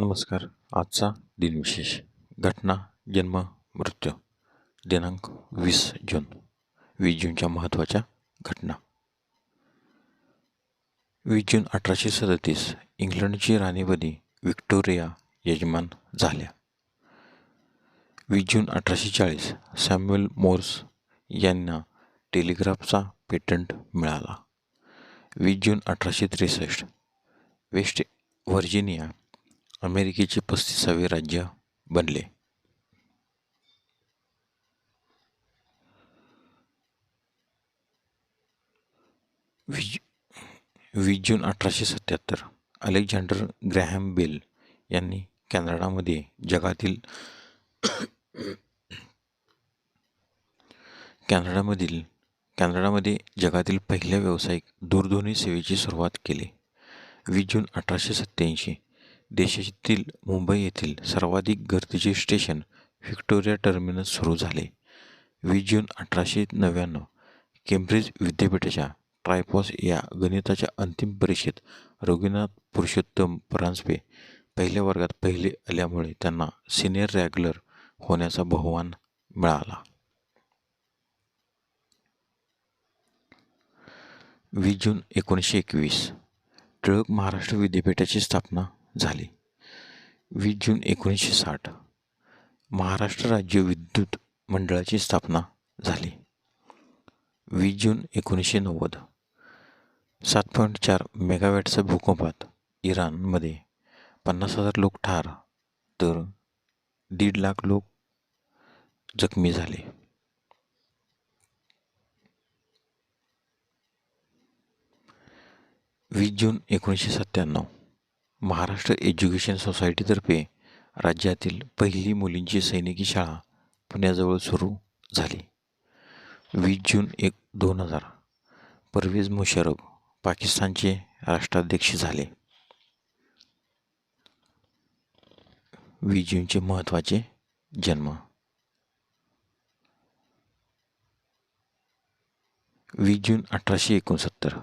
नमस्कार. आजचा दिनविशेष. घटना जन्म मृत्यू. दिनांक वीस जून. वीस जूनच्या महत्त्वाच्या घटना. वीस जून अठराशे सदतीस इंग्लंडची राणीपदी व्हिक्टोरिया यजमान झाल्या. वीस जून अठराशे चाळीस सॅम्युअल मोर्स यांना टेलिग्राफचा पेटंट मिळाला. वीस जून अठराशे त्रेसष्ट वेस्ट व्हर्जिनिया अमेरिकेचे पस्तीसावे राज्य बनले. वीस वीस जून अठराशे सत्याहत्तर अलेक्झांडर ग्रॅहम बेल यांनी कॅनडामध्ये जगातील कॅनडामधील कॅनडामध्ये जगातील पहिल्या व्यावसायिक दूरध्वनी सेवेची सुरुवात केली. वीस जून अठराशे सत्त्याऐंशी देशातील मुंबई येथील सर्वाधिक गर्दीचे स्टेशन व्हिक्टोरिया टर्मिनस सुरू झाले. वीस जून अठराशे नव्याण्णव केम्ब्रिज विद्यापीठाच्या ट्रायपॉस या गणिताच्या अंतिम परीक्षेत रघुनाथ पुरुषोत्तम परांजपे पहिल्या वर्गात पहिले आल्यामुळे त्यांना सिनियर रॅग्युलर होण्याचा बहुमान मिळाला. वीस जून एकोणीसशे एकवीस टिळक महाराष्ट्र विद्यापीठाची स्थापना झाली. वीस जून एकोणीसशे साठ महाराष्ट्र राज्य विद्युत मंडळाची स्थापना झाली. वीस जून एकोणीसशे नव्वद सात पॉईंट चार मेगावॅटच्या भूकंपात इराणमध्ये पन्नास हजार लोक ठार तर दीड लाख लोक जखमी झाले. वीस जून एकोणीसशे सत्त्याण्णव महाराष्ट्र एज्युकेशन सोसायटीतर्फे राज्यातील पहिली मुलींची सैनिकी शाळा पुण्याजवळ सुरू झाली. वीस जून एक दोन हजार. परवेज मुशर्रफ पाकिस्तानचे राष्ट्राध्यक्ष झाले. वीस जूनचे महत्त्वाचे जन्म. वीस जून अठराशे एकोणसत्तर.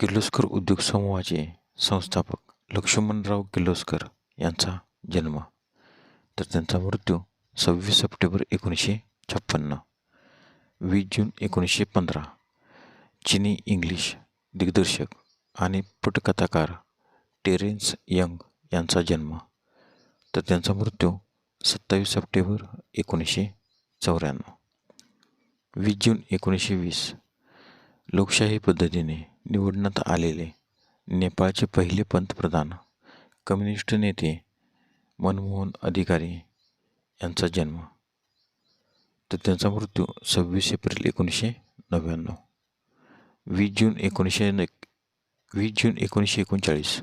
किर्लोस्कर उद्योग समूहाचे संस्थापक लक्ष्मणराव किर्लोस्कर यांचा जन्म. तर त्यांचा मृत्यू सव्वीस सप्टेंबर एकोणीसशे छप्पन्न वीस जून एकोणीसशे पंधरा. चिनी इंग्लिश दिग्दर्शक आणि पटकथाकार टेरेन्स यंग यांचा जन्म. तर त्यांचा मृत्यू सत्तावीस सप्टेंबर एकोणीसशे चौऱ्याण्णव वीस जून एकोणीसशे वीस. लोकशाही पद्धतीने निवडण्यात आलेले नेपाळचे पहिले पंतप्रधान कम्युनिस्ट नेते मनमोहन अधिकारी यांचा जन्म. तर त्यांचा मृत्यू सव्वीस एप्रिल एकोणीसशे नव्याण्णव वीस जून एकोणीसशे न वीस जून एकोणीसशे एकोणचाळीस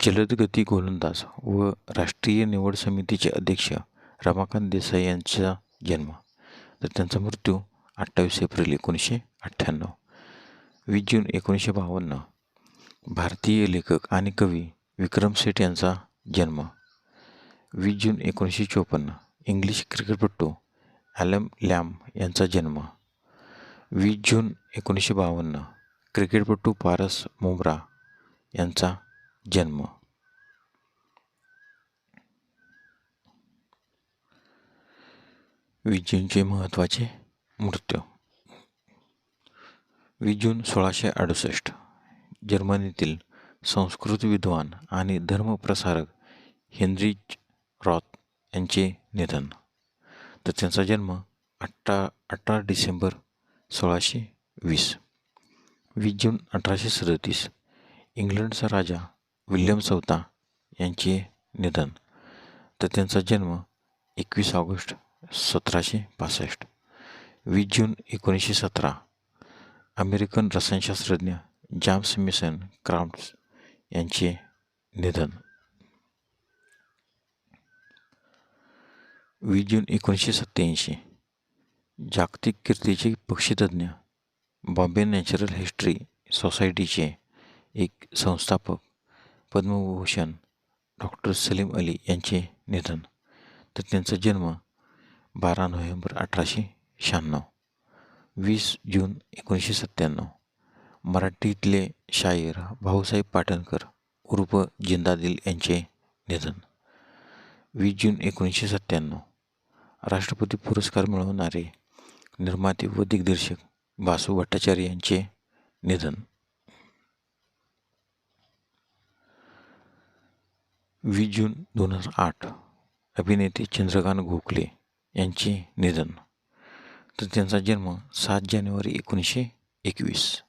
जलदगती गोलंदाज व राष्ट्रीय निवड समितीचे अध्यक्ष रमाकांत देसाई यांचा जन्म. तर त्यांचा मृत्यू अठ्ठावीस एप्रिल एकोणीसशे अठ्ठ्याण्णव वीस जून एकोणीसशे बावन्न भारतीय लेखक आणि कवी विक्रम सेठ यांचा जन्म वीस जून एकोणीसशे चोपन्न इंग्लिश क्रिकेटपटू ॲलम लॅम यांचा जन्म वीस जून एकोणीसशे बावन्न क्रिकेटपटू पारस मुंब्रा यांचा जन्म. वीस जूनचे महत्त्वाचे मृत्यू वीस जून सोळाशे अडुसष्ट जर्मनीतील संस्कृत विद्वान आणि धर्मप्रसारक हेनरिच रॉथ यांचे निधन. तर त्यांचा जन्म अठरा अठरा डिसेंबर सोळाशे वीस. वीस जून अठराशे सदतीस इंग्लंडचा राजा विल्यम चौथा यांचे निधन. तर त्यांचा जन्म एकवीस ऑगस्ट सतराशे पासष्ट. वीस जून एकोणीसशे सतरा. अमेरिकन रसायनशास्त्रज्ञ जाम्स मिसन क्राफ्ट्स यांचे निधन. वीस जून एकोणीसशे सत्त्याऐंशी जागतिक कीर्तीचे पक्षीतज्ञ बॉम्बे नॅचरल हिस्ट्री सोसायटीचे एक संस्थापक पद्मभूषण डॉक्टर सलीम अली यांचे निधन. तर त्यांचा जन्म बारा नोव्हेंबर अठराशे शहाण्णव वीस जून एकोणीसशे सत्त्याण्णव. मराठीतले शायर भाऊसाहेब पाटणकर उर्फ जिंदादिल यांचे निधन. वीस जून एकोणीसशे सत्त्याण्णव. राष्ट्रपती पुरस्कार मिळवणारे निर्माते व दिग्दर्शक बासू भट्टाचार्य यांचे निधन. वीस जून दोन हजार आठ. अभिनेते चंद्रकांत गोखले यांचे निधन. तर त्यांचा जन्म सात जानेवारी एकोणीसशे एकवीस.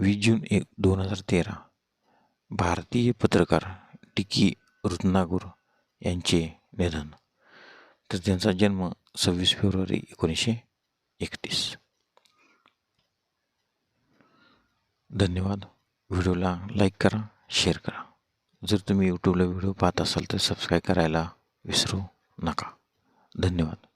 वीस जून एक दोन हजार तेरा. भारतीय पत्रकार टिकी रत्नागुर यांचे निधन. तर त्यांचा जन्म सव्वीस फेब्रुवारी एकोणीसशे एकतीस. धन्यवाद. व्हिडिओला लाईक करा शेअर करा. जर तुम्ही यूट्यूबला व्हिडिओ पाहत असाल तर सबस्क्राईब करायला विसरू नका. धन्यवाद.